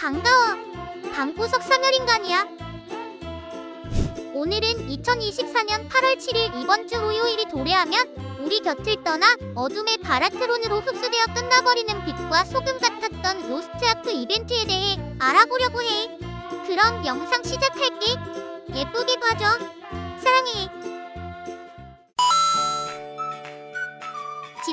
반가워. 방구석 사멸인간이야. 오늘은 2024년 8월 7일 이번 주 토요일이 도래하면 우리 곁을 떠나 어둠의 바라트론으로 흡수되어 끝나버리는 빛과 소금 같았던 로스트아크 이벤트에 대해 알아보려고 해. 그럼 영상 시작할게. 예쁘게 봐줘. 사랑해.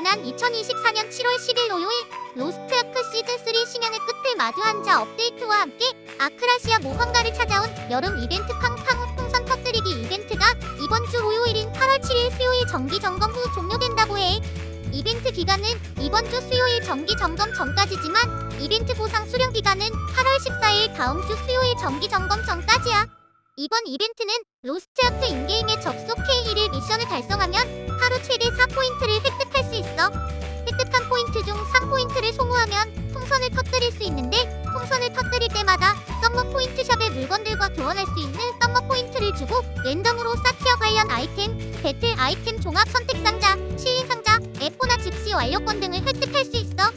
지난 2024년 7월 10일 토요일 로스트 아크 시즌3 신형의 끝을 마주한 자 업데이트와 함께 아크라시아 모험가를 찾아온 여름 이벤트 팡팡 풍선 터뜨리기 이벤트가 이번 주 토요일인 8월 7일 수요일 정기 점검 후 종료된다고 해. 이벤트 기간은 이번 주 수요일 정기 점검 전까지지만 이벤트 보상 수령 기간은 8월 14일 다음 주 수요일 정기 점검 전까지야. 이번 이벤트는 로스트아크 인게임에 접속 K1일 미션을 달성하면 하루 최대 4포인트를 획득할 수 있어. 획득한 포인트 중 3포인트를 소모하면 풍선을 터뜨릴 수 있는데 풍선을 터뜨릴 때마다 썸머 포인트 샵의 물건들과 교환할 수 있는 썸머 포인트를 주고 랜덤으로 사티어 관련 아이템, 배틀 아이템 종합 선택 상자, 시인 상자, 에포나 즉시 완료권 등을 획득할 수 있어.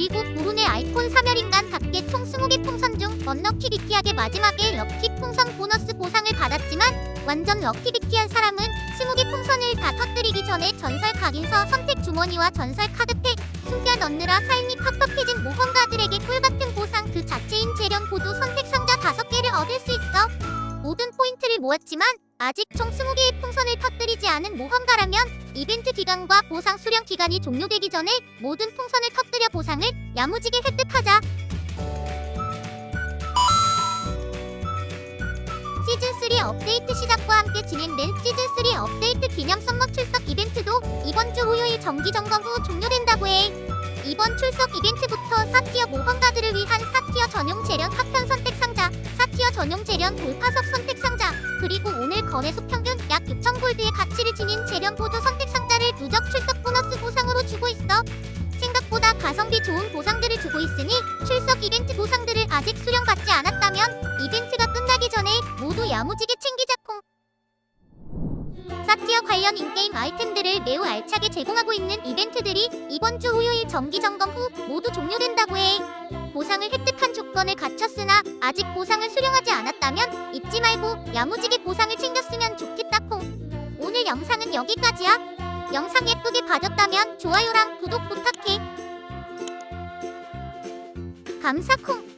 그리고 부룬의 아이콘 사멸인간답게 총 20개 풍선 중 언럭키비티하게 마지막에 럭키 풍선 보너스 보상을 받았지만 완전 럭키비티한 사람은 20개 풍선을 다 터뜨리기 전에 전설 각인서 선택 주머니와 전설 카드팩 숨겨 넣느라 삶이 팍팍해진 모험가들에게 꿀같은 보상 그 자체인 재련 보도 선택 상자 5개를 얻을 수 있어. 모든 포인트를 모았지만 아직 총 20개의 풍선을 터뜨리지 않은 모험가라면 이벤트 기간과 보상 수령 기간이 종료되기 전에 모든 풍선을 터뜨려 보상을 야무지게 획득하자 시즌3 업데이트 시작과 함께 진행된 시즌3 업데이트 기념 썸머 출석 이벤트도 이번 주 토요일 정기 점검 후 종료된다고 해. 이번 출석 이벤트부터 4티어 모험가들을 위한 4티어 전용 재련 파편 선택 상자, 4티어 전용 재련 돌파석 선택 상자, 그리고 오늘 거래소 평균 약 6천 골드의 가치를 지닌 재련 보조 선택 상자를 누적 출석 보너스 보상으로 주고 있어. 생각보다 가성비 좋은 보상들을 주고 있으니 출석 이벤트 보상들을 아직 수령받지 않았다면 이벤트가 끝나기 전에 모두 야무지게 챙기자 콩. 관련 인게임 아이템들을 매우 알차게 제공하고 있는 이벤트들이 이번 주 토요일 정기 점검 후 모두 종료된다고 해. 보상을 획득한 조건을 갖췄으나 아직 보상을 수령하지 않았다면 잊지 말고 야무지게 보상을 챙겼으면 좋겠다 콩. 오늘 영상은 여기까지야. 영상 예쁘게 봐줬다면 좋아요랑 구독 부탁해. 감사 콩.